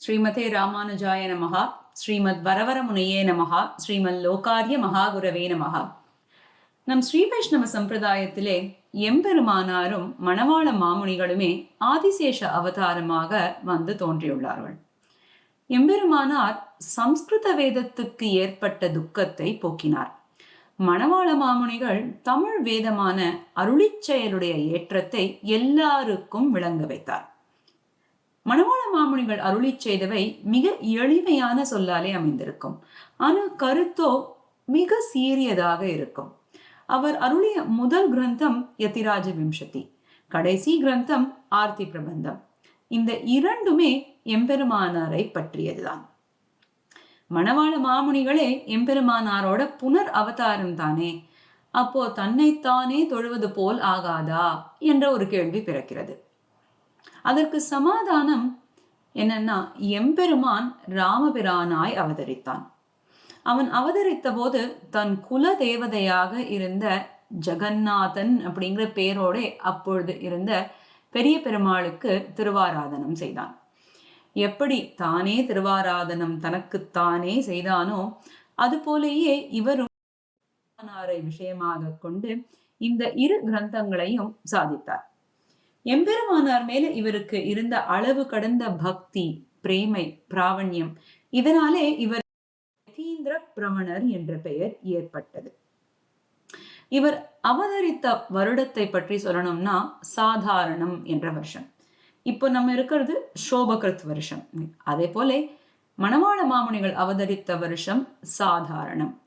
ஸ்ரீமதே ராமானுஜாய நமகா ஸ்ரீமத் வரவரமுனையே நமகா ஸ்ரீமத் லோகாரிய மகாகுரவே நமகா நம் ஸ்ரீ வைஷ்ணவ சம்பிரதாயத்திலே எம்பெருமானாரும் மணவாள மாமுனிகளுமே ஆதிசேஷ அவதாரமாக வந்து தோன்றியுள்ளார்கள். எம்பெருமானார் சம்ஸ்கிருத வேதத்துக்கு ஏற்பட்ட துக்கத்தை போக்கினார். மணவாள மாமுனிகள் தமிழ் வேதமான அருளிச்செயலுடைய ஏற்றத்தை எல்லாருக்கும் விளங்க வைத்தார். மணவாள மாமுனிகள் அருளி செய்தவை மிக எளிமையான சொல்லாலே அமைந்திருக்கும். ஆனால் கருத்தோ மிக சீரியதாக இருக்கும். அவர் அருளிய முதல் கிரந்தம் யதிராஜ விம்சதி கடைசி கிரந்தம் ஆர்த்தி பிரபந்தம். இந்த இரண்டுமே எம்பெருமானாரை பற்றியதுதான். மணவாள மாமுனிகளே எம்பெருமானாரோட புனர் அவதாரம் தானே அப்போ தன்னைத்தானே தொழுவது போல் ஆகாதா என்ற ஒரு கேள்வி பிறக்கிறது. அதற்கு சமாதானம் என்னன்னா எம்பெருமான் ராமபிரானாய் அவதரித்தான். அவன் அவதரித்த போது தன் குல தேவதையாக இருந்த ஜெகநாதன் அப்படிங்கிற பேரோட அப்பொழுது இருந்த பெரிய பெருமாளுக்கு திருவாராதனம் செய்தான். எப்படி தானே திருவாராதனம் தனக்குத்தானே செய்தானோ அதுபோலேயே இவரும் விஷயமாக கொண்டு இந்த இரு கிரந்தங்களையும் சாதித்தார். எம்பெருமானார் மேல இவருக்கு இருந்த அளவு கடந்த பக்தி பிரேமை பிராவண்யம் இதனாலே இவர் யதீந்திர பிரமணர் என்ற பெயர் ஏற்பட்டது. இவர் அவதரித்த வருடத்தை பற்றி சொல்லணும்னா சாதாரணம் என்ற வருஷம். இப்போ நம்ம இருக்கிறது சோபகிருத் வருஷம். அதே போல மணவாள மாமுனிகள் அவதரித்த வருஷம் சாதாரணம்.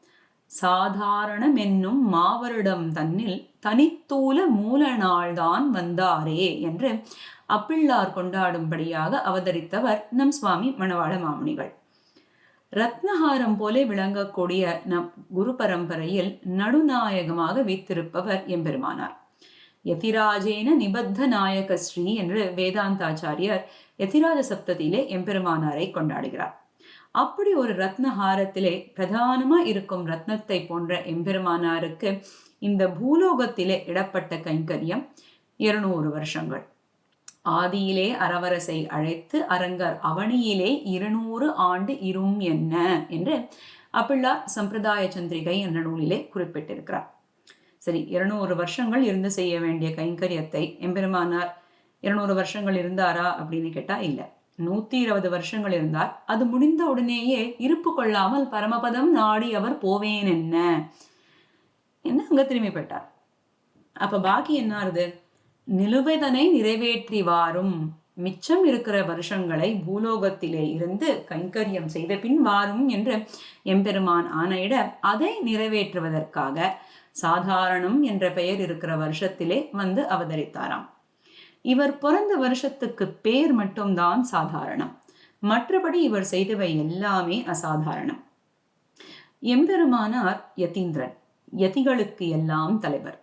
சாதாரணமென்னும் மாவருடம் தன்னில் தனித்தூல மூல நாள்தான் வந்தாரே என்று அப்பிள்ளார் கொண்டாடும்படியாக அவதரித்தவர் நம் சுவாமி மணவாள மாமுனிகள். ரத்னஹாரம் போலே விளங்கக்கூடிய நம் குரு பரம்பரையில் நடுநாயகமாக வைத்திருப்பவர் எம்பெருமானார். யதிராஜேன நிபத்த நாயக ஸ்ரீ என்று வேதாந்தாச்சாரியர் யதிராஜ சப்தத்திலே எம்பெருமானாரை கொண்டாடுகிறார். அப்படி ஒரு ரத்னஹாரத்திலே பிரதானமா இருக்கும் ரத்னத்தை போன்ற எம்பெருமானாருக்கு இந்த பூலோகத்திலே இடப்பட்ட கைங்கரியம் இருநூறு வருஷங்கள். ஆதியிலே அறவரசை அழைத்து அரங்கர் அவனியிலே இருநூறு ஆண்டு இரும் என்ன என்று அப்பிள்ளார் சம்பிரதாய சந்திரிகை என்ற நூலிலே குறிப்பிட்டிருக்கிறார். சரி இருநூறு வருஷங்கள் இருந்து செய்ய வேண்டிய கைங்கரியத்தை எம்பெருமானார் இருநூறு வருஷங்கள் இருந்தாரா அப்படின்னு கேட்டா இல்லை. நூத்தி இருபது வருஷங்கள் இருந்தார் அது முடிந்த உடனேயே இருப்பு கொள்ளாமல் பரமபதம் நாடி அவர் போவேன் என்ன? என்ன அங்க திரும்பி போயிட்டார் அப்ப பாக்கி என்ன ஆறுது? நிலுவைதனை நிறைவேற்றி வாரும். மிச்சம் இருக்கிற வருஷங்களை பூலோகத்திலே இருந்து கைங்கரியம் செய்த பின் வாரும் என்று எம்பெருமான் ஆணையிட அதை நிறைவேற்றுவதற்காக சாதாரணம் என்ற பெயர் இருக்கிற வருஷத்திலே வந்து அவதரித்தாராம். இவர் பிறந்த வருஷத்துக்கு பேர் மட்டும்தான் சாதாரணம். மற்றபடி இவர் செய்தவை எல்லாமே அசாதாரணம். எம்பெருமானார் யதீந்திரன் யதிகளுக்கு எல்லாம் தலைவர்.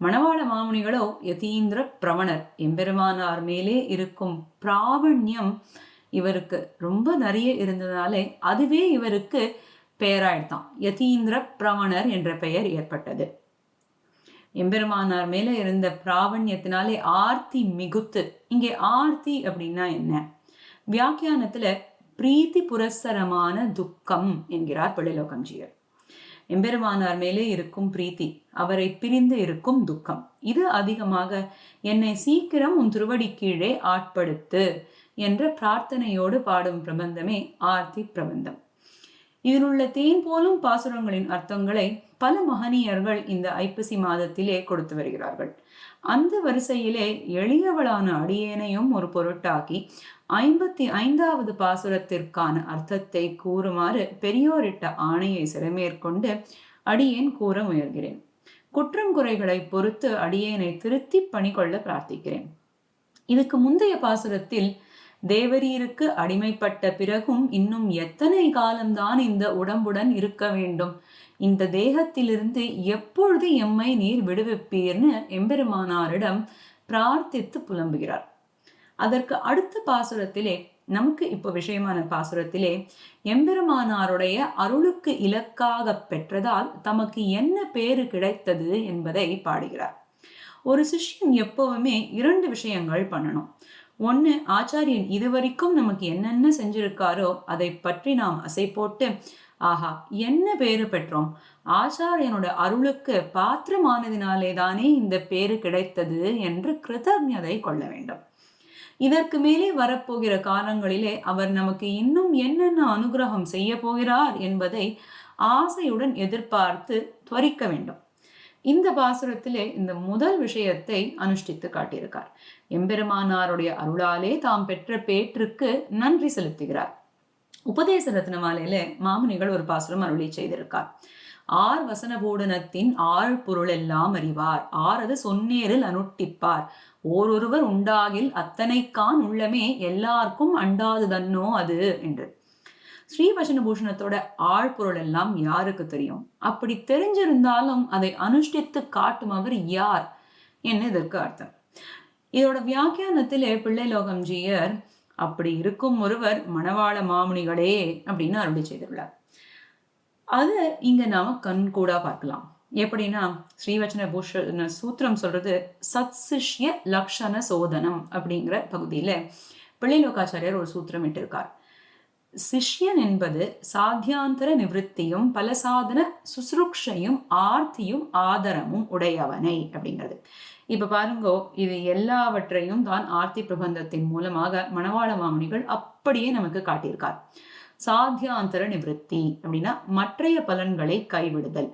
மணவாள மாமுனிகளோ யதீந்திர பிரமணர். எம்பெருமானார் மேலே இருக்கும் பிராவண்யம் இவருக்கு ரொம்ப நிறைய இருந்ததாலே அதுவே இவருக்கு பெயராயிட்டான். யதீந்திர பிரமணர் என்ற பெயர் ஏற்பட்டது. எம்பெருமானார் மேலே இருந்த பிராவண்யத்தினாலே ஆர்த்தி மிகுத்து. இங்கே ஆர்த்தி அப்படின்னா என்ன? வியாக்கியானத்துல பிரீத்தி புரஸ்தரமான துக்கம் என்கிறார் பிள்ளைலோகம்ஜியர் எம்பெருமானார் மேலே இருக்கும் பிரீத்தி அவரை பிரிந்து இருக்கும் துக்கம். இது அதிகமாக என்னை சீக்கிரம் உன் திருவடி கீழே ஆட்படுத்து என்ற பிரார்த்தனையோடு பாடும் பிரபந்தமே ஆர்த்தி பிரபந்தம். இதில் உள்ள தேன் போலும் பாசுரங்களின் அர்த்தங்களை பல மகனியர்கள் இந்த ஐப்பசி மாதத்திலே கொடுத்து வருகிறார்கள். அந்த வரிசையிலே எளியவளான அடியேனையும் ஒரு பொருட்டாக்கி ஐம்பத்தி ஐந்தாவது பாசுரத்திற்கான அர்த்தத்தை கூறுமாறு பெரியோரிட்ட ஆணையை சிறமேற்கொண்டு அடியேன் கூற முயல்கிறேன். குற்றம் குறைகளை பொறுத்து அடியேனை திருத்தி பணி கொள்ள பிரார்த்திக்கிறேன். இதுக்கு முந்தைய பாசுரத்தில் தேவரீருக்கு அடிமைப்பட்ட பிறகும் இன்னும் எத்தனை காலம்தான் இந்த உடம்புடன் இருக்க வேண்டும்? இந்த தேகத்திலிருந்து எப்பொழுது எம்மை நீர் விடுவிப்பீர்னு எம்பெருமானாரிடம் பிரார்த்தித்து புலம்புகிறார். அதற்கு அடுத்த பாசுரத்திலே நமக்கு இப்போ விஷயமான பாசுரத்திலே எம்பெருமானாருடைய அருளுக்கு இலக்காக பெற்றதால் தமக்கு என்ன பேரு கிடைத்தது என்பதை பாடுகிறார். ஒரு சிஷ்யன் எப்பவுமே இரண்டு விஷயங்கள் பண்ணணும். ஒன்று ஆச்சாரியன் இதுவரைக்கும் நமக்கு என்னென்ன செஞ்சிருக்காரோ அதை பற்றி நாம் அசை போட்டு ஆஹா என்ன பேரு பெற்றோம்? ஆச்சாரியனோட அருளுக்கு பாத்திரமானதினாலே தானே இந்த பேரு கிடைத்தது என்று கிருதஜதை கொள்ள வேண்டும். இதற்கு மேலே வரப்போகிற காலங்களிலே அவர் நமக்கு இன்னும் என்னென்ன அனுகிரகம் செய்ய போகிறார் என்பதை ஆசையுடன் எதிர்பார்த்து துவரிக்க வேண்டும். இந்த பாசுரத்திலே இந்த முதல் விஷயத்தை அனுஷ்டித்து காட்டியிருக்கார். எம்பெருமானாருடைய அருளாலே தாம் பெற்ற பேற்றுக்கு நன்றி செலுத்துகிறார். உபதேச ரத்னமாலையில மாமுனிகள் ஒரு பாசுரம் அருளி செய்திருக்கார். ஆர் வசனபூடனத்தின் ஆழ் பொருள் எல்லாம் அறிவார். ஆரது சொன்னேரில் அனுட்டிப்பார். ஓரொருவர் உண்டாகில் அத்தனைக்கான் உள்ளமே எல்லாருக்கும் அண்டாது தன்னோ அது என்று. ஸ்ரீவசன பூஷணத்தோட ஆழ்பொருள் எல்லாம் யாருக்கு தெரியும்? அப்படி தெரிஞ்சிருந்தாலும் அதை அனுஷ்டித்து காட்டும் அவர் யார் என்ன இதற்கு அர்த்தம். இதோட வியாக்கியானத்திலே பிள்ளை லோகம்ஜியர் அப்படி இருக்கும் ஒருவர் மணவாள மாமுனிகளே அப்படின்னு அருளி செய்துள்ளார். அது இங்க நாம கண் கூட பார்க்கலாம். எப்படின்னா ஸ்ரீவச்சன பூஷண சூத்திரம் சொல்றது சத்சிஷ்ய லக்ஷண சோதனம் அப்படிங்கிற பகுதியில பிள்ளைலோகாச்சாரியர் ஒரு சூத்திரம் இட்டிருக்கார். சிஷ்யன் என்பது சாத்தியாந்தர நிவத்தியும் பலசாதன சுசுருக்ஷையும் ஆர்த்தியும் ஆதரமும் உடையவனை அப்படிங்கிறது. இப்ப பாருங்கோ இது எல்லாவற்றையும் தான் ஆர்த்தி பிரபந்தத்தின் மூலமாக மணவாள மாமுனிகள் அப்படியே நமக்கு காட்டியிருக்கார். சாத்தியாந்தர நிவத்தி அப்படின்னா மற்றைய பலன்களை கைவிடுதல்.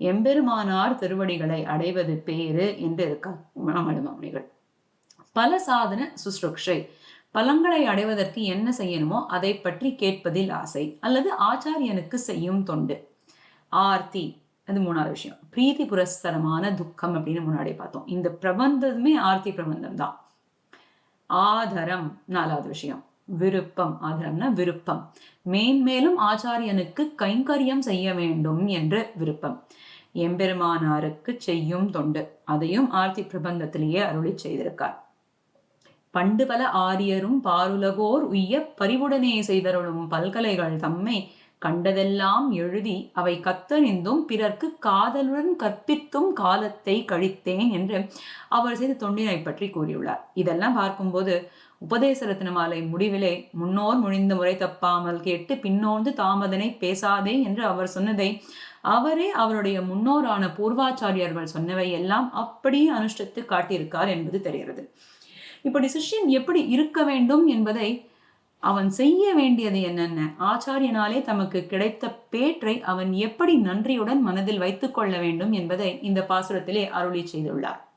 எம்பெருமானார் திருவடிகளை அடைவது பேரு என்று இருக்கார் மணவாள மாமுனிகள் பல சாதன சுசுருக்ஷை பலங்களை அடைவதற்கு என்ன செய்யணுமோ அதை பற்றி கேட்பதில் ஆசை அல்லது ஆச்சாரியனுக்கு செய்யும் தொண்டு. ஆர்த்தி அது மூணாவது விஷயம். பிரீத்தி புரஸ்தரமான துக்கம் அப்படின்னு முன்னாடி பார்த்தோம். இந்த பிரபந்தமே ஆர்த்தி பிரபந்தம் தான். ஆதரம் நாலாவது விஷயம். விருப்பம். ஆதரம்னா விருப்பம். மேன்மேலும் ஆச்சாரியனுக்கு கைங்கரியம் செய்ய வேண்டும் என்ற விருப்பம். எம்பெருமானாருக்கு செய்யும் தொண்டு. அதையும் ஆர்த்தி பிரபந்தத்திலேயே அருளி செய்திருக்கார். பண்டுபல ஆரியரும் பாருலகோர் உய்ய பரிவுடனே செய்தருளும் பல்கலைகள் தம்மை கண்டதெல்லாம் எழுதி அவை கத்தறிந்தும் பிறர்க்கு காதலுடன் கற்பித்தும் காலத்தை கழித்தேன் என்று அவர் செய்த தொண்டினை பற்றி கூறியுள்ளார். இதெல்லாம் பார்க்கும்போது உபதேச ரத்னமாலை முடிவிலே முன்னோர் முழிந்த முறை தப்பாமல் கேட்டு பின்னோர்ந்து தாமதனை பேசாதே என்று அவர் சொன்னதை அவரே அவருடைய முன்னோரான பூர்வாச்சாரியர்கள் சொன்னவை எல்லாம் அப்படியே அனுஷ்டித்து காட்டியிருக்கார் என்பது தெரிகிறது. இப்படி சிஷ்யன் எப்படி இருக்க வேண்டும் என்பதை அவன் செய்ய வேண்டியது என்னென்ன? ஆச்சாரியனாலே தமக்கு கிடைத்த பேற்றை அவன் எப்படி நன்றியுடன் மனதில் வைத்துக்கொள்ள வேண்டும் என்பதை இந்த பாசுரத்திலே அருளி செய்துள்ளார்.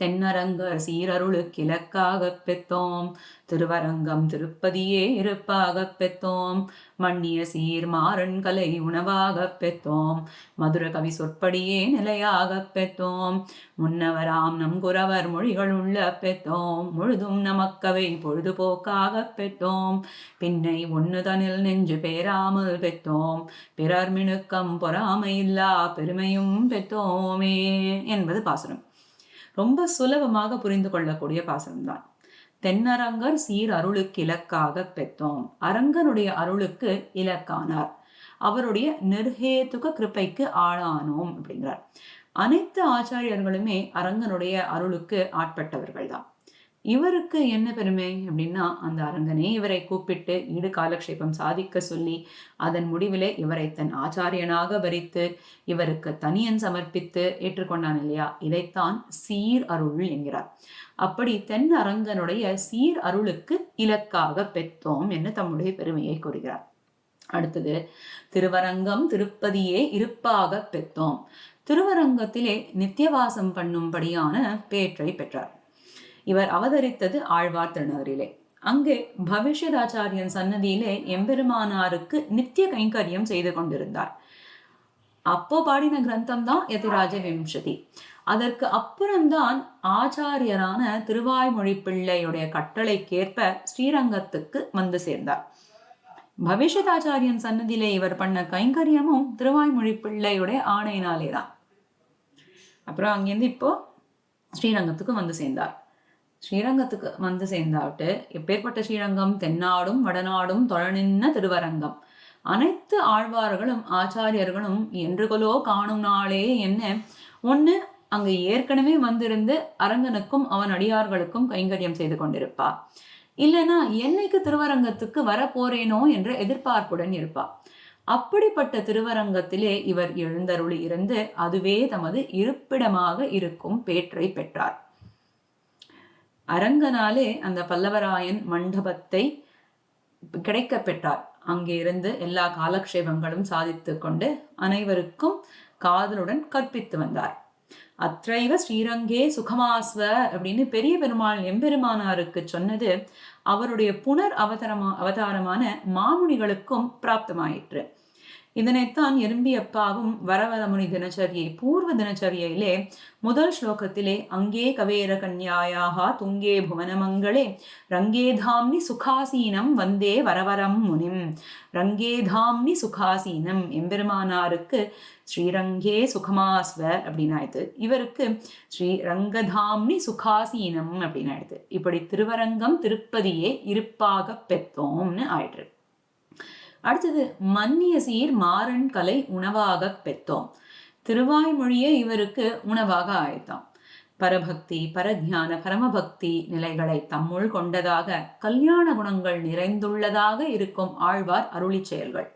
தென்னரங்கர் சீரருளு கிழக்காக பெத்தோம். திருவரங்கம் திருப்பதியே இருப்பாக பெத்தோம். மண்ணிய சீர் மாறன் கலை உணவாக பெத்தோம். மதுர கவி சொற்படியே நிலையாக பெத்தோம். முன்னவராம் நம் குறவர் மொழிகள் உள்ள பெத்தோம். முழுதும் நமக்கவை பொழுதுபோக்காக பெத்தோம். பின்னை ஒன்னுதனில் நெஞ்சு பேராமல் பெத்தோம். பிறர் மினுக்கம் பொறாமையில்லா பெருமையும் பெத்தோமே என்பது பாசுரம். ரொம்ப சுலபமாக புரிந்து கொள்ளக்கூடிய பாசனம்தான் தென்னரங்கர் சீர் அருளுக்கு இலக்காக பெற்றோம். அரங்கனுடைய அருளுக்கு இலக்கானார். அவருடைய நிர்ஹேத்துக கிருப்பைக்கு ஆளானோம் அப்படிங்கிறார். அனைத்து ஆச்சாரியர்களுமே அரங்கனுடைய அருளுக்கு ஆட்பட்டவர்கள் தான் இவருக்கு என்ன பெருமை அப்படின்னா அந்த அரங்கனே இவரை கூப்பிட்டு ஈடு காலக்ஷேபம் சாதிக்க சொல்லி அதன் முடிவிலே இவரை தன் ஆச்சாரியனாக வரித்து இவருக்கு தனியன் சமர்ப்பித்து ஏற்றுக்கொண்டான் இல்லையா? இதைத்தான் சீர் அருள் என்கிறார். அப்படி தென் அரங்கனுடைய சீர் அருளுக்கு இலக்காக பெற்றோம் என்று தம்முடைய பெருமையை கூறுகிறார். அடுத்தது திருவரங்கம் திருப்பதியே இருப்பாக பெற்றோம். திருவரங்கத்திலே நித்தியவாசம் பண்ணும்படியான பேற்றை பெற்றார். இவர் அவதரித்தது ஆழ்வார் திருநகரிலே அங்கே பவிஷ்யராச்சாரியன் சன்னதியிலே எம்பெருமானாருக்கு நித்திய கைங்கரியம் செய்து கொண்டிருந்தார். அப்போ பாடின கிரந்தம் தான் எதிராஜ விம்சதி. அதற்கு அப்புறம்தான் ஆச்சாரியரான திருவாய்மொழி பிள்ளையுடைய கட்டளைக்கேற்ப ஸ்ரீரங்கத்துக்கு வந்து சேர்ந்தார். பவிஷ்யதாச்சாரியன் சன்னதியிலே இவர் பண்ண கைங்கரியமும் திருவாய்மொழி பிள்ளையுடைய ஆணையினாலே தான் அப்புறம் அங்கேருந்து இப்போ ஸ்ரீரங்கத்துக்கு வந்து சேர்ந்தார். ஸ்ரீரங்கத்துக்கு வந்து சேர்ந்தாட்டு எப்பேற்பட்ட ஸ்ரீரங்கம் தென்னாடும் வடநாடும் தொழநின்ன திருவரங்கம். அனைத்து ஆழ்வார்களும் ஆச்சாரியர்களும் என்றுகளோ காணும் நாளே என்ன? ஒன்று அங்கு ஏற்கனவே வந்திருந்து அரங்கனுக்கும் அவன் அடியார்களுக்கும் கைங்கரியம் செய்து கொண்டிருப்பா. இல்லைனா என்னைக்கு திருவரங்கத்துக்கு வரப்போறேனோ என்ற எதிர்பார்ப்புடன் இருப்பா. அப்படிப்பட்ட திருவரங்கத்திலே இவர் எழுந்தருளி இருந்து அதுவே தமது இருப்பிடமாக இருக்கும் பேற்றை பெற்றார். அரங்கனாலே அந்த பல்லவராயன் மண்டபத்தை கிடைக்க பெற்றார் அங்கே இருந்து எல்லா காலக்ஷேபங்களும் சாதித்து கொண்டு அனைவருக்கும் காதலுடன் கற்பித்து வந்தார். அத்தைவ ஸ்ரீரங்கே சுகமாஸ்வ அப்படின்னு பெரிய பெருமாள் எம்பெருமானாருக்கு சொன்னது அவருடைய புனர் அவதாரமா அவதாரமான மாமுனிகளுக்கும் பிராப்தமாயிற்று. இதனைத்தான் எறும்பியப்பாவும் வரவரமுனி தினச்சரியை பூர்வ தினச்சரியையிலே முதல் ஸ்லோகத்திலே அங்கே கவேர கன்யாயாக துங்கே புவனமங்களே ரங்கேதாம்னி சுகாசீனம் வந்தே வரவரம் முனிம் ரங்கேதாம்னி சுகாசீனம் எம்பெருமானாருக்கு ஸ்ரீரங்கே சுகமாஸ்வ அப்படின்னு ஆயிடுது. இவருக்கு ஸ்ரீ ரங்கதாம்னி சுகாசீனம் அப்படின்னு ஆயிடுது. இப்படி திருவரங்கம் திருப்பதியே இருப்பாக பெற்றோம்னு ஆயிற்று அடுத்தது மன்னிய சீர் மாறன் கலை உணவாக பெற்றோம். திருவாய்மொழியே இவருக்கு உணவாக ஆயத்தாம் பரபக்தி பரஜான பரமபக்தி நிலைகளை தம்முள் கொண்டதாக கல்யாண குணங்கள் நிறைந்துள்ளதாக இருக்கும் ஆழ்வார் அருளி செயல்கள்.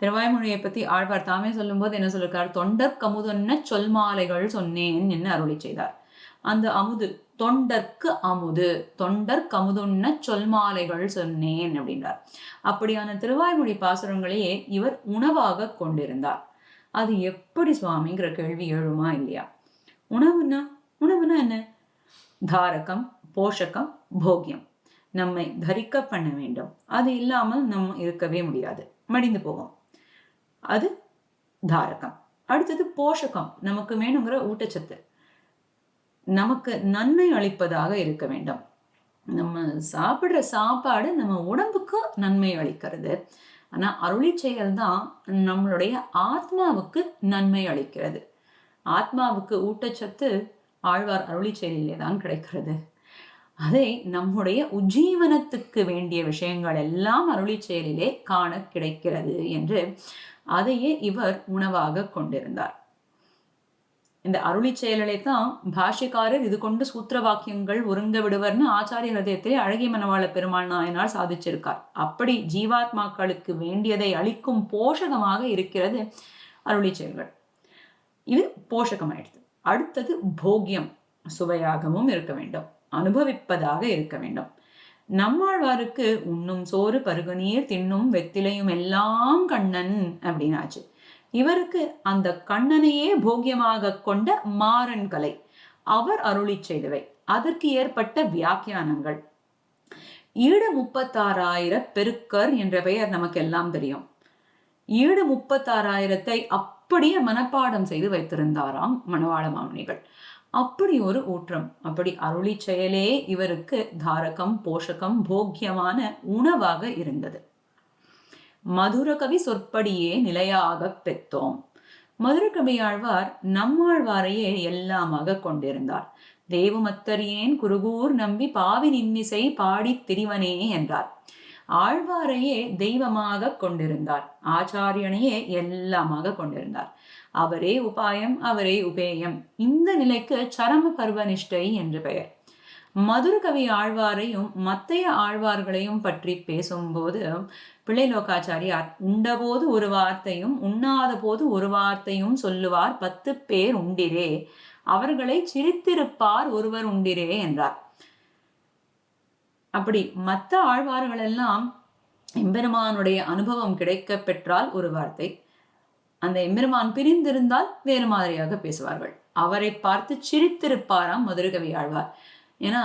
திருவாய்மொழியை பத்தி ஆழ்வார் தாமே சொல்லும்போது என்ன சொல்லிருக்கார்? தொண்டர் கமுதொன்ன சொல் மாலைகள் சொன்னேன் என்று அருளி செய்தார். அந்த அமுது தொண்டர்க்கு அமுது தொண்டர் கமுதுன்ன சொல்மாலைகள் சொன்னேன் அப்படின்றார். அப்படியான திருவாய்மொழி பாசுரங்களையே இவர் உணவாக கொண்டிருந்தார். அது எப்படி சுவாமிங்கிற கேள்வி எழுமா இல்லையா? உணவுனா உணவுனா என்ன? தாரகம் போஷகம் போக்கியம் நம்மை தரிக்க பண்ண வேண்டும். அது இல்லாமல் நம்ம இருக்கவே முடியாது. மடிந்து போகும். அது தாரகம். அடுத்தது போஷகம். நமக்கு வேணுங்கிற ஊட்டச்சத்து. நமக்கு நன்மை அளிப்பதாக இருக்க வேண்டும். நம்ம சாப்பிட்ற சாப்பாடு நம்ம உடம்புக்கு நன்மை அளிக்கிறது. ஆனால் அருளி செயல் தான் நம்மளுடைய ஆத்மாவுக்கு நன்மை அளிக்கிறது. ஆத்மாவுக்கு ஊட்டச்சத்து ஆழ்வார் அருளி செயலிலே தான் கிடைக்கிறது. அதை நம்முடைய உஜ்ஜீவனத்துக்கு வேண்டிய விஷயங்கள் எல்லாம் அருளி செயலிலே காண கிடைக்கிறது என்று அதையே இவர் உணவாக கொண்டிருந்தார். இந்த அருளி செயலலை தான் பாஷ்யக்காரர் இது கொண்டு சூத்திர வாக்கியங்கள் ஒருங்க விடுவர்னு ஆச்சாரிய ஹதயத்திலே அழகிய மனவாள பெருமாள் நாயனார் சாதிச்சிருக்கார். அப்படி ஜீவாத்மாக்களுக்கு வேண்டியதை அளிக்கும் போஷகமாக இருக்கிறது அருளி செயல்கள். இது போஷகமாயிடுது. அடுத்தது போக்கியம் சுவையாகவும் இருக்க வேண்டும். அனுபவிப்பதாக இருக்க வேண்டும். நம்மாழ்வாருக்கு உண்ணும் சோறு பருகுநீர் தின்னும் வெத்திலையும் எல்லாம் கண்ணன் அப்படின்னாச்சு. இவருக்கு அந்த கண்ணனையே போக்கியமாக கொண்ட மாறன் கலை. அவர் அருளி செய்தவை. அதற்கு ஏற்பட்ட வியாக்கியானங்கள். ஈடு முப்பத்தாறாயிர பெருக்கர் என்ற பெயர் நமக்கு எல்லாம் தெரியும். ஈடு முப்பத்தாறாயிரத்தை அப்படியே மனப்பாடம் செய்து வைத்திருந்தாராம் மணவாள மாமணிகள் அப்படி ஒரு ஊற்றம் அப்படி அருளி செயலே இவருக்கு தாரகம் போஷகம் போக்கியமான உணவாக இருந்தது. மதுரகவி சொற்படியே நிலையாக பெற்றோம். மதுரகவியாழ்வார் நம்மாழ்வாரையே எல்லாமாக கொண்டிருந்தார். தேவமத்தரியேன் குருகூர் நம்பி பாவி நின்னிசை பாடி திரிவனே என்றார். ஆழ்வாரையே தெய்வமாக கொண்டிருந்தார். ஆச்சாரியனையே எல்லாமாக கொண்டிருந்தார். அவரே உபாயம் அவரே உபேயம். இந்த நிலைக்கு சரம பர்வனிஷ்டை என்று பெயர். மதுரகவி ஆழ்வாரையும் மத்தைய ஆழ்வார்களையும் பற்றி பேசும்போது பிள்ளைலோகாச்சாரியார் உண்டபோது ஒரு வார்த்தையும் உண்ணாத போது ஒரு வார்த்தையும் சொல்லுவார் பத்து பேர் உண்டிரே. அவர்களை சிரித்திருப்பார் ஒருவர் உண்டிரே என்றார். அப்படி மற்ற ஆழ்வார்கள் எல்லாம் எம்பெருமானுடைய அனுபவம் கிடைக்க பெற்றால் ஒரு வார்த்தை. அந்த எம்பெருமான் பிரிந்திருந்தால் வேறு மாதிரியாக பேசுவார்கள். அவரை பார்த்து சிரித்திருப்பாராம் மதுரகவி ஆழ்வார். ஏன்னா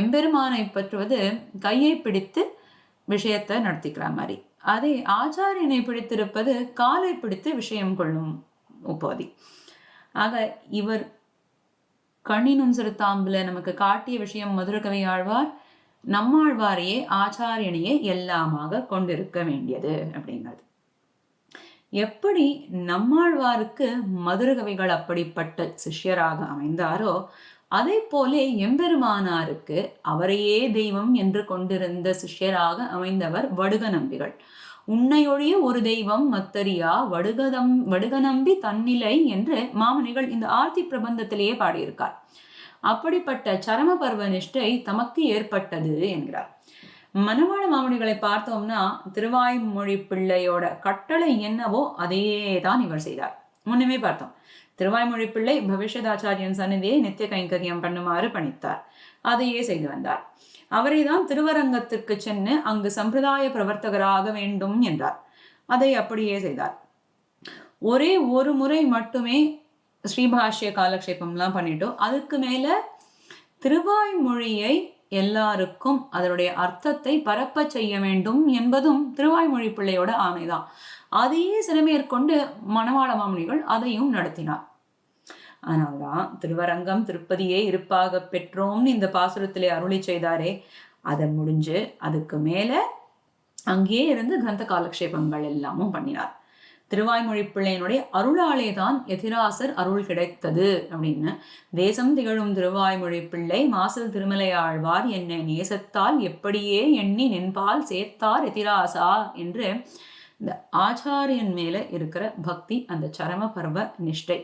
எம்பெருமானை பற்றுவது கையை பிடித்து விஷயத்தை நடத்திக்கிற மாதிரி. அதே ஆச்சாரியனை பிடித்திருப்பது காலை பிடித்து விஷயம் கொள்ளும் உபாதி. ஆக இவர் கண்ணினும் சிறுத்தாம்புல நமக்கு காட்டிய விஷயம் மதுரகவி ஆழ்வார் நம்மாழ்வாரையே ஆச்சாரியனையே எல்லாமாக கொண்டிருக்க வேண்டியது அப்படிங்கிறது. எப்படி நம்மாழ்வாருக்கு மதுரகவிகள் அப்படிப்பட்ட சிஷ்யராக அமைந்தாரோ அதே போலே எம்பெருமானாருக்கு அவரையே தெய்வம் என்று கொண்டிருந்த சிஷ்யராக அமைந்தவர் வடுக நம்பிகள் உன்னையொழிய ஒரு தெய்வம் மத்தரியா? வடுகதம் வடுகநம்பி தன்னிலை என்று மாமனிகள் இந்த ஆர்த்தி பிரபந்தத்திலேயே பாடியிருக்கார். அப்படிப்பட்ட சரம பருவ நிஷ்டை தமக்கு ஏற்பட்டது என்கிறார். மனவாள மாமனிகளை பார்த்தோம்னா திருவாய்மொழி பிள்ளையோட கட்டளை என்னவோ அதையே தான் இவர் செய்தார். முன்னமே பார்த்தோம். திருவாய்மொழி பிள்ளை பவிஷ்யதாச்சாரியன் சன்னிதியை நித்திய கைங்கரியம் பண்ணுமாறு பணித்தார். அதையே செய்து வந்தார். அவரை தான் திருவரங்கத்திற்கு சென்று அங்கு சம்பிரதாய பிரவர்த்தகராக வேண்டும் என்றார். அதை அப்படியே செய்தார். ஒரே ஒரு முறை மட்டுமே ஸ்ரீபாஷ்ய காலக்ஷேபம்லாம் பண்ணிட்டோம் அதுக்கு மேல திருவாய்மொழியை எல்லாருக்கும் அதனுடைய அர்த்தத்தை பரப்ப செய்ய வேண்டும் என்பதும் திருவாய்மொழி பிள்ளையோட ஆணைதான் அதையே சிறமேற்கொண்டு மணவாள மாமணிகள் அதையும் நடத்தினார். ஆனால்தான் திருவரங்கம் திருப்பதியே இருப்பாக பெற்றோம்னு இந்த பாசுரத்திலே அருளி செய்தாரே. அதை முடிஞ்சு அதுக்கு மேலே அங்கேயே இருந்து கிரந்த காலக்ஷேபங்கள் எல்லாமும் பண்ணினார். திருவாய்மொழி பிள்ளையனுடைய அருளாலே தான் எதிராசர் அருள் கிடைத்தது அப்படின்னு. தேசம் திகழும் திருவாய்மொழி பிள்ளை மாசல் திருமலை ஆழ்வார் என்னை நேசத்தால் எப்படியே எண்ணி நின்பால் சேர்த்தார் எதிராசா என்று இந்த ஆச்சாரியன் மேல இருக்கிற பக்தி அந்த சரம பர்வ நிஷ்டை.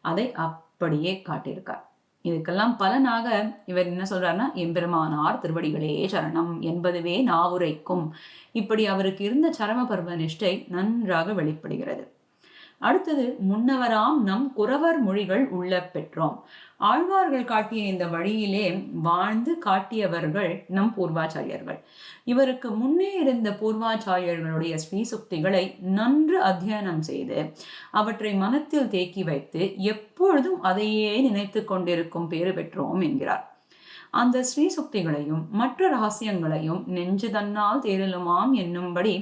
அதை அப்படியே காட்டியிருக்கார். இதுக்கெல்லாம் பலனாக இவர் என்ன சொல்றாருன்னா எம்பெருமானார் திருவடிகளே சரணம் என்பதுவே நாவுரைக்கும். இப்படி அவருக்கு இருந்த சரம பருவ நிஷ்டை நன்றாக வெளிப்படுகிறது. அடுத்தது முன்னவராம் நம் குறவர் மொழிகள் உள்ள பெற்றோம். ஆழ்வார்கள் காட்டிய இந்த வழியிலே வாழ்ந்து காட்டியவர்கள் நம் பூர்வாச்சாரியர்கள். இவருக்கு முன்னே இருந்த பூர்வாச்சாரியர்களுடைய ஸ்ரீசுக்திகளை நன்று அத்தியனம் செய்து அவற்றை மனத்தில் தேக்கி வைத்து எப்பொழுதும் அதையே நினைத்து கொண்டிருக்கும் பேறு பெற்றோம் என்கிறார். அந்த ஸ்ரீசுக்திகளையும் மற்ற ரகசியங்களையும் நெஞ்சு தன்னால் தேரலுமாம் என்னும்படி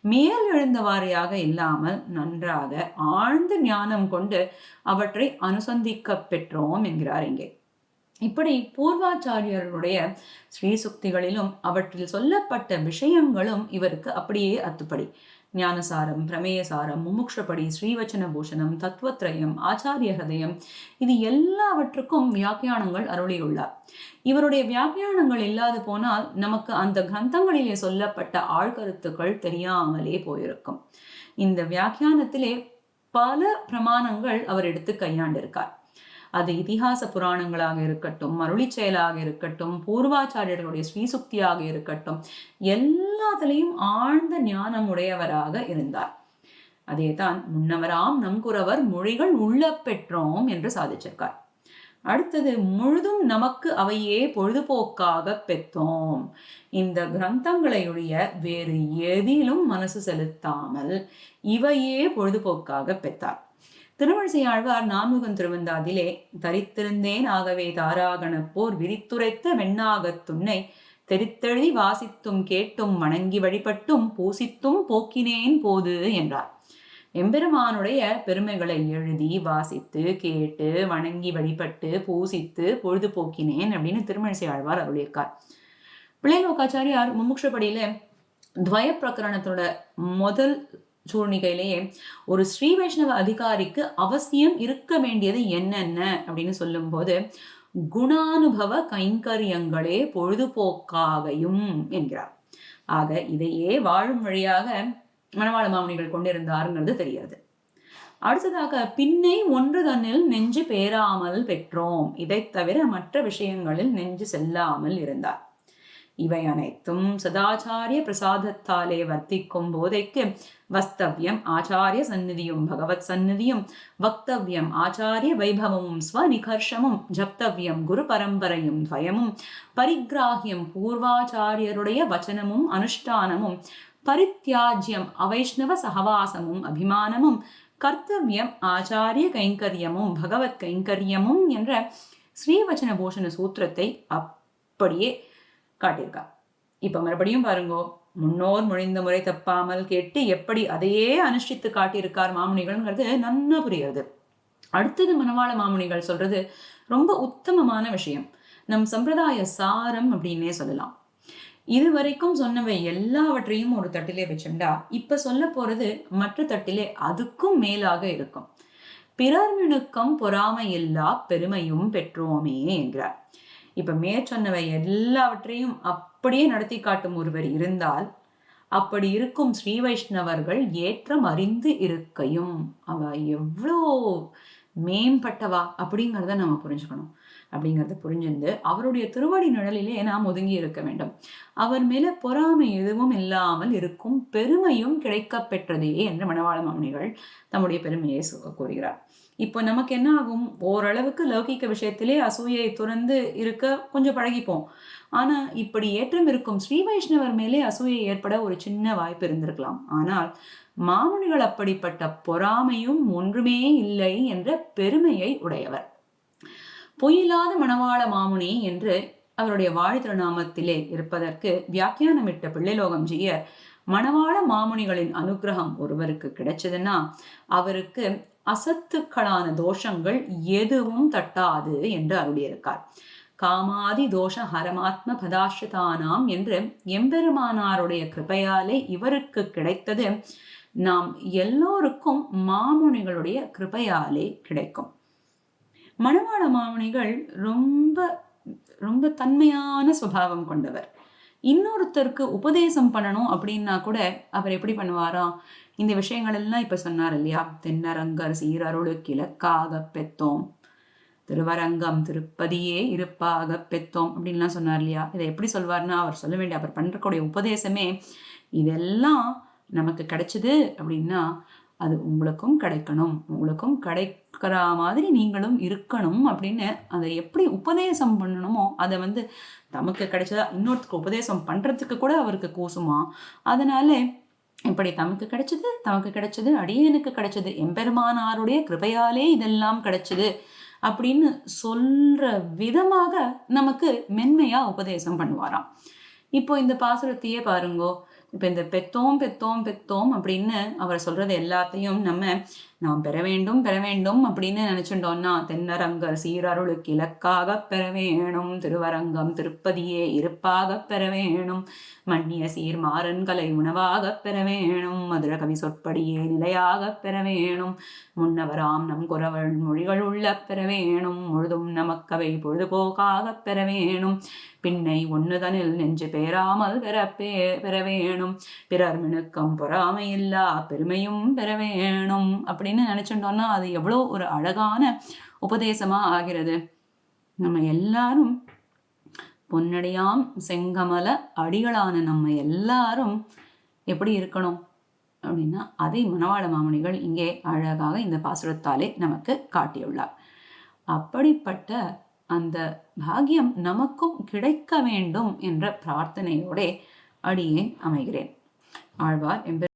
மேல் எழுந்தவாரியாக இல்லாமல் நன்றாக ஆழ்ந்த ஞானம் கொண்டு அவற்றை அனுசந்திக்க பெற்றோம் என்கிறார் இங்கே. இப்படி பூர்வாச்சாரியர்களுடைய ஸ்ரீசுக்திகளிலும் அவற்றில் சொல்லப்பட்ட விஷயங்களும் இவருக்கு அப்படியே அத்துப்படி. ஞானசாரம் பிரமேயசாரம் முமுக்ஷபடி ஸ்ரீவச்சன பூஷணம் தத்துவத்ரயம் ஆச்சாரிய ஹதயம் இது எல்லாவற்றுக்கும் வியாக்கியானங்கள் அருளியுள்ளார். இவருடைய வியாக்கியானங்கள் இல்லாது போனால் நமக்கு அந்த கிரந்தங்களிலே சொல்லப்பட்ட ஆழ்கருத்துக்கள் தெரியாமலே போயிருக்கும். இந்த வியாக்கியானத்திலே பல பிரமாணங்கள் அவர் எடுத்து கையாண்டிருக்கார். அது இதிகாச புராணங்களாக இருக்கட்டும் மருளி செயலாக இருக்கட்டும் பூர்வாச்சாரியர்களுடைய ஸ்ரீசுக்தியாக இருக்கட்டும் எல்லாத்திலையும் ஆழ்ந்த ஞானம் உடையவராக இருந்தார். அதே தான் முன்னவராம் நம்குறவர் மொழிகள் உள்ள பெற்றோம் என்று சாதிச்சிருக்கார். அடுத்தது முழுதும் நமக்கு அவையே பொழுதுபோக்காக பெற்றோம். இந்த கிரந்தங்களையுடைய வேறு எதிலும் மனசு செலுத்தாமல் இவையே பொழுதுபோக்காக பெற்றார். திருமழிசை ஆழ்வார் நான்முகன் திருவந்தாதிலே தரித்திருந்தேன் ஆகவே தாராகணப் போர் விரித்துரைத்த வெண்ணாகத் துண்ணை தெரித்தெழுதி வாசித்தும் கேட்டும் வணங்கி வழிபட்டும் பூசித்தும் போக்கினேன் போது என்றார். எம்பெருமானுடைய பெருமைகளை எழுதி வாசித்து கேட்டு வணங்கி வழிபட்டு பூசித்து பொழுதுபோக்கினேன் அப்படின்னு திருமழிசை ஆழ்வார் அருளியிருக்கார். பிள்ளைலோகாச்சாரியார் முமுக்ஷப்படியில துவய பிரகரணத்தோட முதல் சூழ்நிலையிலேயே ஒரு ஸ்ரீ வைஷ்ணவ அதிகாரிக்கு அவசியம் இருக்க வேண்டியது என்னென்ன? அப்படின்னு சொல்லும்போது குணானுபவ கைங்கரியங்களே பொழுதுபோக்காகையும் என்கிறார். ஆக இதையே வாழும் வழியாக மணவாள மாமனிகள் கொண்டிருந்தாருங்கிறது தெரியாது அடுத்ததாக பின்னை ஒன்று தன்னில் நெஞ்சு பேராமல் பெற்றோம். இதை தவிர மற்ற விஷயங்களில் நெஞ்சு செல்லாமல் இருந்தார். இவை அனைத்தும் சதாச்சாரிய பிரசாதத்தாலே வர்த்திக்கும் போதைக்கு வஸ்தவ்யம் ஆச்சாரிய சந்நிதியும் பகவத் சந்நிதியும் வக்தவ்யம் ஆச்சாரிய வைபவமும் ஸ்வநிகர்ஷமும் ஜப்தவ்யம் குரு பரம்பரையும் துவயமும் பரிகிராகியம் பூர்வாச்சாரியருடைய வச்சனமும் அனுஷ்டானமும் பரித்தியாஜ்யம் அவைஷ்ணவ சகவாசமும் அபிமானமும் கர்த்தவியம் ஆச்சாரிய கைங்கரியமும் பகவத் கைங்கரியமும் என்ற ஸ்ரீவச்சன பூஷண சூத்திரத்தை அப்படியே காட்டியிருக்கா. இப்போ மறுபடியும் பாருங்கோ முன்னோர் முழிந்த முறை தப்பாமல் கேட்டு எப்படி அதையே அனுஷ்டித்து காட்டியிருக்கார் மாமுனிகள்ங்கிறது நன்னா புரியுது அடுத்தது மனவாள மாமுனிகள் சொல்றது ரொம்ப உத்தமமான விஷயம். நம் சம்பிரதாய சாரம் அப்படின்னே சொல்லலாம். இது வரைக்கும் சொன்னவை எல்லாவற்றையும் ஒரு தட்டிலே வச்சுண்டா இப்ப சொல்ல போறது மற்ற தட்டிலே அதுக்கும் மேலாக இருக்கும். பிறர் நுணுக்கம் பொறாமை இல்லா பெருமையும் பெற்றோமே என்கிறார் இப்போ மேற்சொன்னவை எல்லாவற்றையும் அப்படியே நடத்தி காட்டும் ஒருவர் இருந்தால் அப்படி இருக்கும் ஸ்ரீ வைஷ்ணவர்கள் ஏற்றம் அறிந்து இருக்கையும். அவ எவ்வளோ மேம்பட்டவா அப்படிங்கிறத நம்ம புரிஞ்சுக்கணும். அப்படிங்கிறத புரிஞ்சிருந்து அவருடைய திருவடி நிழலிலே நாம் ஒதுங்கி இருக்க வேண்டும். அவர் மேல பொறாமை எதுவும் இல்லாமல் இருக்கும் பெருமையும் கிடைக்க பெற்றதே என்று மணவாள மாமனிகள் தம்முடைய பெருமையை கூறுகிறார். இப்போ நமக்கு என்ன ஆகும்? ஓரளவுக்கு லௌகிக்க விஷயத்திலே அசூயை துறந்து இருக்க கொஞ்சம் பழகிப்போம். ஆனா இப்படி ஏற்றம் இருக்கும் ஸ்ரீ வைஷ்ணவர் மேலே அசூயை ஏற்பட ஒரு சின்ன வாய்ப்பு இருந்திருக்கலாம். ஆனால் மாமுனிகள் அப்படிப்பட்ட பொறாமையும் ஒன்றுமே இல்லை என்ற பெருமையை உடையவர். பொய்யில்லாத மணவாள மாமுனி என்று அவருடைய வாழ்த்திருநாமத்திலே இருப்பதற்கு வியாக்கியானமிட்ட பிள்ளைலோகம் செய்ய மணவாள மாமுனிகளின் அனுகிரகம் ஒருவருக்கு கிடைச்சதுன்னா அவருக்கு அசத்துக்களான தோஷங்கள் எதுவும் தட்டாது என்று அருளியிருக்கார். காமாதி தோஷ ஹரமாத்ம பதாஷிதானாம் என்று எம்பெருமானாருடைய கிருபையாலே இவருக்கு கிடைத்தது நாம் எல்லோருக்கும் மாமுனிகளுடைய கிருபையாலே கிடைக்கும். மணவாள மாமுனிகள் ரொம்ப ரொம்ப தன்மையான சுபாவம் கொண்டவர். இன்னொருத்தருக்கு உபதேசம் பண்ணணும் அப்படின்னா கூட அவர் எப்படி பண்ணுவாராம் இந்த விஷயங்கள் எல்லாம் இப்போ சொன்னார் இல்லையா? தென்னரங்கர் சீரருளு கிழக்காக பெத்தோம் திருவரங்கம் திருப்பதியே இருப்பாக பெத்தோம் அப்படின்லாம் சொன்னார் இல்லையா? இதை எப்படி சொல்வார்னா அவர் சொல்ல வேண்டிய அவர் பண்ணுறக்கூடிய உபதேசமே இதெல்லாம் நமக்கு கிடைச்சது அப்படின்னா அது உங்களுக்கும் கிடைக்கணும். உங்களுக்கும் கிடைக்கிற மாதிரி நீங்களும் இருக்கணும் அப்படின்னு அதை எப்படி உபதேசம் பண்ணணுமோ அதை வந்து தமக்கு கிடைச்சதா இன்னொருத்துக்கு உபதேசம் பண்ணுறதுக்கு கூட அவருக்கு கூசுமா? அதனால இப்படி தமக்கு கிடைச்சது தமக்கு கிடைச்சது அடியனுக்கு கிடைச்சது எம்பெருமானாருடைய கிருபையாலே இதெல்லாம் கிடைச்சது அப்படின்னு சொல்ற விதமாக நமக்கு மென்மையா உபதேசம் பண்ணுவாராம். இப்போ இந்த பாசுரத்தையே பாருங்கோ. இப்போ இந்த பெத்தோம் பெத்தோம் பெத்தோம் அப்படின்னு அவர் சொல்றது எல்லாத்தையும் நம்ம நாம் பெற வேண்டும் பெற வேண்டும் அப்படின்னு நினைச்சுட்டோம்னா தென்னரங்கர் சீரருளுக்கு இலக்காக பெற வேணும் திருவரங்கம் திருப்பதியே இருப்பாக பெற வேணும் மன்னிய சீர் மாறன்களை உணவாக பெற வேணும் மதுரகவி சொற்படியே நிலையாக பெற வேணும் முன்னவராம் நம் குறவள் மொழிகள் உள்ள பெற வேணும் முழுதும் நமக்கவை பொழுதுபோக்காக பெற வேணும் பின்னை ஒன்னுதனில் நெஞ்சு பேராமல் பெற பே பெற வேணும் பிறர் மினுக்கம் பொறாமையில்லா பெருமையும் பெற வேணும் அப்படி அப்படின்னு நினைச்சுட்டோம்னா அது எவ்வளோ ஒரு அழகான உபதேசமா ஆகிறது. நம்ம எல்லாரும் பொன்னடியாம் செங்கமல அடிகளான நம்ம எல்லாரும் எப்படி இருக்கணும் அப்படின்னா அதை மணவாள மாமணிகள் இங்கே அழகாக இந்த பாசுரத்தாலே நமக்கு காட்டியுள்ளார். அப்படிப்பட்ட அந்த பாகியம் நமக்கும் கிடைக்க வேண்டும் என்ற பிரார்த்தனையோட அடியேன் அமைகிறேன். ஆழ்வார் எம்பெரு